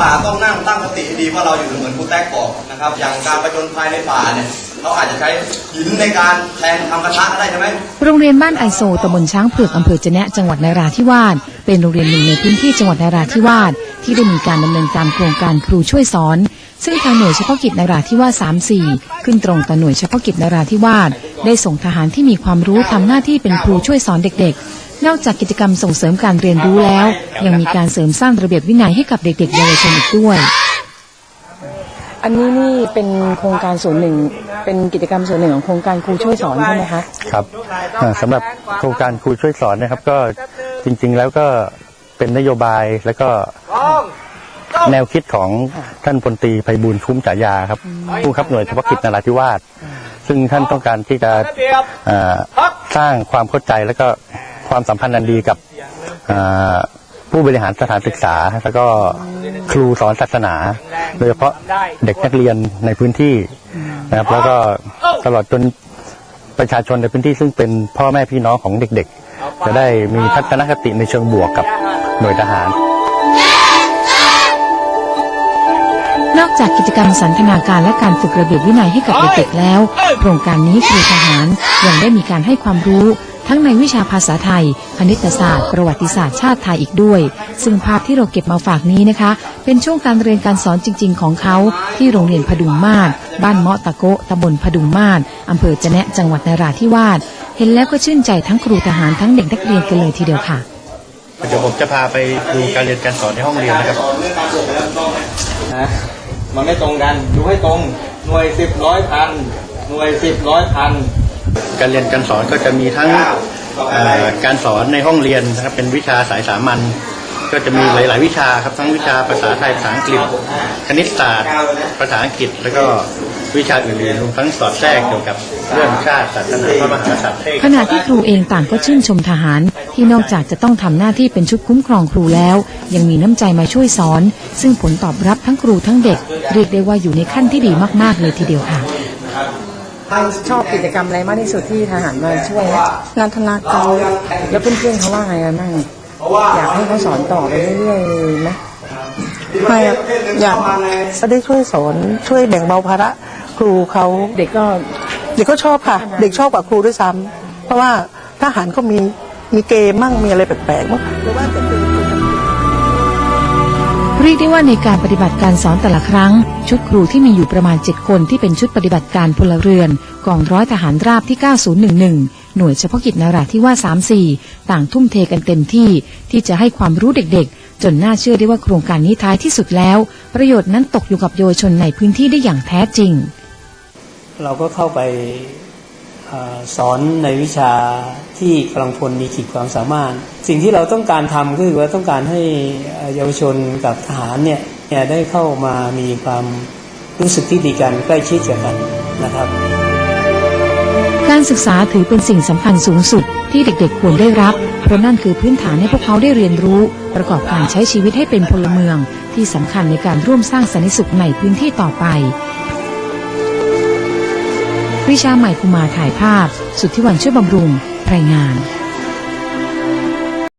ป่าต้องนั่งตั้งสติให้ดีว่าเราอยู่เหมือนครูแท็กบอกนะครับ อย่างการประจนภัยในป่าเนี่ยเขาอาจจะใช้หินในการแทนทำกระทะได้ใช่ไหมโรงเรียนบ้านไอโซตำบลช้างเผือกอำเภอจะแนะจังหวัดนราธิวาสเป็นโรงเรียนหนึ่งในพื้นที่จังหวัดนราธิวาสที่ได้มีการดำเนินการโครงการครูช่วยสอน ซึ่งทางหน่วยเฉพาะกิจนราธิวาส34 ขึ้นตรงต่อหน่วยเฉพาะกิจนราธิวาสได้ส่งทหารที่มีความรู้ทำหน้าที่เป็นครูช่วยสอนเด็กๆ นอกจากกิจกรรมส่งเสริมการเรียนรู้แล้ว ยังมีการเสริมสร้างระเบียบวินัยให้กับเด็กๆเยาวชนอีกด้วย อันนี้นี่เป็นโครงการส่วนหนึ่ง เป็นกิจกรรมส่วนหนึ่งของโครงการครูช่วยสอนใช่ไหมคะครับอ่าสำหรับโครงการครูช่วยสอนนะครับ ก็จริง ๆ แล้วก็เป็นนโยบายแล้วก็แนวคิดของท่านพลตรีไพบูลย์คุ้มฉายาครับผู้ขับหน่วยเฉพาะกิจนราธิวาสซึ่งท่านต้องการที่จะอ่าสร้างความเข้าใจแล้วก็ ความสัมพันธ์อันดีกับอ่าผู้บริหารสถานศึกษา แล้วก็ครูสอนศาสนา โดยเฉพาะเด็กนักเรียนในพื้นที่นะครับ แล้วก็ตลอดจนประชาชนในพื้นที่ซึ่งเป็นพ่อแม่พี่น้องของเด็กๆ จะได้มีทัศนคติในเชิงบวกกับหน่วยทหาร นอกจากกิจกรรมสันทนาการและการฝึกระเบียบวินัยให้กับเด็กๆแล้ว โครงการนี้ครูทหารยังได้มีการให้ความรู้ ทั้งในวิชาภาษาไทย คณิตศาสตร์ ประวัติศาสตร์ชาติไทยอีกด้วย ซึ่งภาพที่เราเก็บมาฝากนี้นะคะ เป็นช่วงการเรียนการสอนจริง ๆ ของเขาที่โรงเรียนพดุงมาศบ้านเมาะตะโกะตำบลพดุงมาศอำเภอจะแนะจังหวัดนราธิวาสเห็นแล้วก็ชื่นใจทั้งครูทหารทั้งเด็กนักเรียนกันเลยทีเดียวค่ะเดี๋ยวผมจะพาไปดูการเรียนการสอนในห้องเรียนนะครับนะมันไม่ตรงกัน ดูให้ตรง หน่วยสิบร้อยพัน หน่วยสิบร้อยพัน การเรียนการสอนก็จะมีทั้งการสอนในห้องเรียนนะครับเป็นวิชาสายสามัญก็จะมีหลาย ๆ วิชาครับทั้งวิชาภาษาไทยภาษาอังกฤษคณิตศาสตร์ ภาษาอังกฤษ แล้วก็วิชาอื่นๆรวมทั้งสอดแทรกเกี่ยวกับเรื่องชาติศาสนาพระมหากษัตริย์ขณะที่ครูเองต่างก็ชื่นชมทหาร ที่นอกจากจะต้องทำหน้าที่เป็นชุดคุ้มครองครูแล้ว ยังมีน้ำใจมาช่วยสอน ซึ่งผลตอบรับทั้งครูทั้งเด็ก เรียกได้ว่าอยู่ในขั้นที่ดีมาก ๆ เลยทีเดียวค่ะ ชอบกิจกรรมอะไรมากที่สุดที่ทหารมาช่วยนันทนาการแล้วเพื่อนๆเขาว่าไงกันบ้างอยากให้เขาสอนต่อไปเรื่อยๆไหมไม่อะอยากจะได้ช่วยสอนช่วยแบ่งเบาภาระครูเขาเด็กก็เด็กก็ชอบค่ะ เด็กชอบกว่าครูด้วยซ้ำเพราะว่าทหารก็มีมีเกมมั่งมีอะไรแปลกๆมั่งหรือว่าจะคือ เรียกได้ว่าในการปฏิบัติการสอนแต่ละครั้ง ชุดครูที่มีอยู่ประมาณ 7 คนที่เป็นชุดปฏิบัติการพลเรือน กองร้อยทหารราบที่ 9011 หน่วยเฉพาะกิจนาราธิวาส34 ต่างทุ่มเทกันเต็มที่ ที่จะให้ความรู้เด็กๆ จนน่าเชื่อได้ว่าโครงการนี้ท้ายที่สุดแล้ว ประโยชน์นั้นตกอยู่กับเยาวชนในพื้นที่ได้อย่างแท้จริง เราก็เข้าไป สอนในวิชาที่กำลังพลมีขีดความสามารถ สิ่งที่เราต้องการทำก็คือว่าต้องการให้เยาวชนกับทหารเนี่ยเนี่ยได้เข้ามามีความรู้สึกที่ดีกันใกล้ชิดกันนะครับ การศึกษาถือเป็นสิ่งสำคัญสูงสุดที่เด็กๆควรได้รับ เพราะนั่นคือพื้นฐานให้พวกเขาได้เรียนรู้ ประกอบการใช้ชีวิตให้เป็นพลเมือง ที่สำคัญในการร่วมสร้างสันติสุขในพื้นที่ต่อไป วิชาใหม่ภูมาถ่ายภาพ สุทธิวันช่วยบำรุง รายงาน